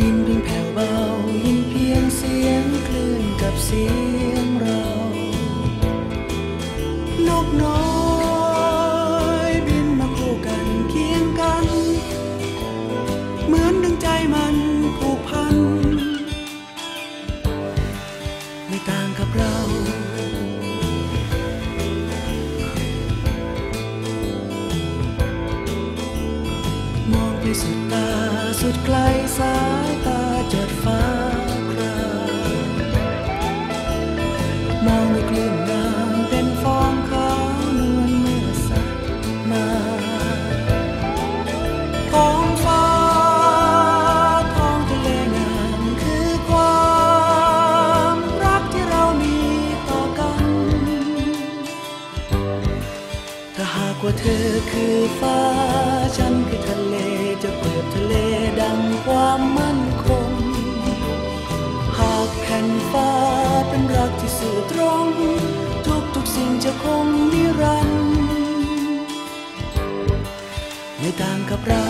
ยิ่งแผ่วเบายิ่เพียงเสียงคลื่นกับเสียงเรา นกน้อยบินมาคกันเคียงกัน เหมือนดึงใจมันผูกพัน ไม่ต่างกับเราสุดตาสุดไกลสายากว่าเธอคือฟ้า ฉันคือทะเลจะเปรียบทะเลดังความมั่นคง หากแผ่นฟ้าเป็นรักที่สื่อตรง ทุกทุกๆสิ่งจะคงนิรันดร์ไม่ต่างกับเรา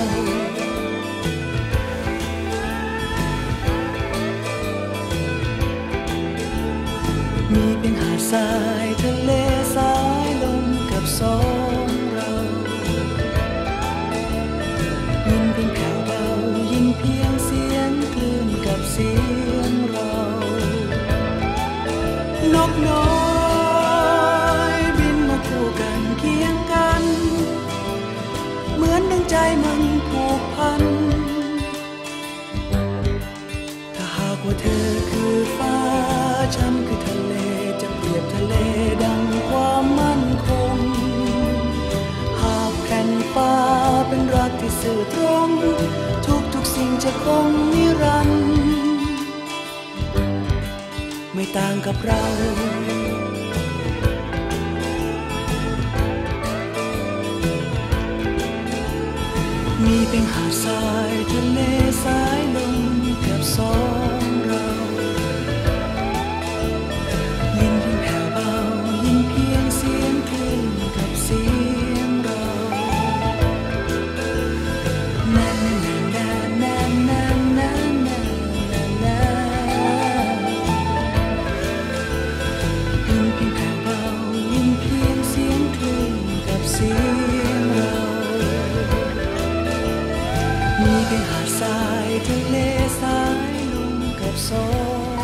มีเพียงหาดทรายทะเลสายลมกับสอง ที่สื่อตรง ทุกทุกสิ่งจะคงนิรันดร์ไม่ต่างกับเรามีเพียงหาดทรายทะเลทราย 네게 할 사이 들내 사이 눈 감소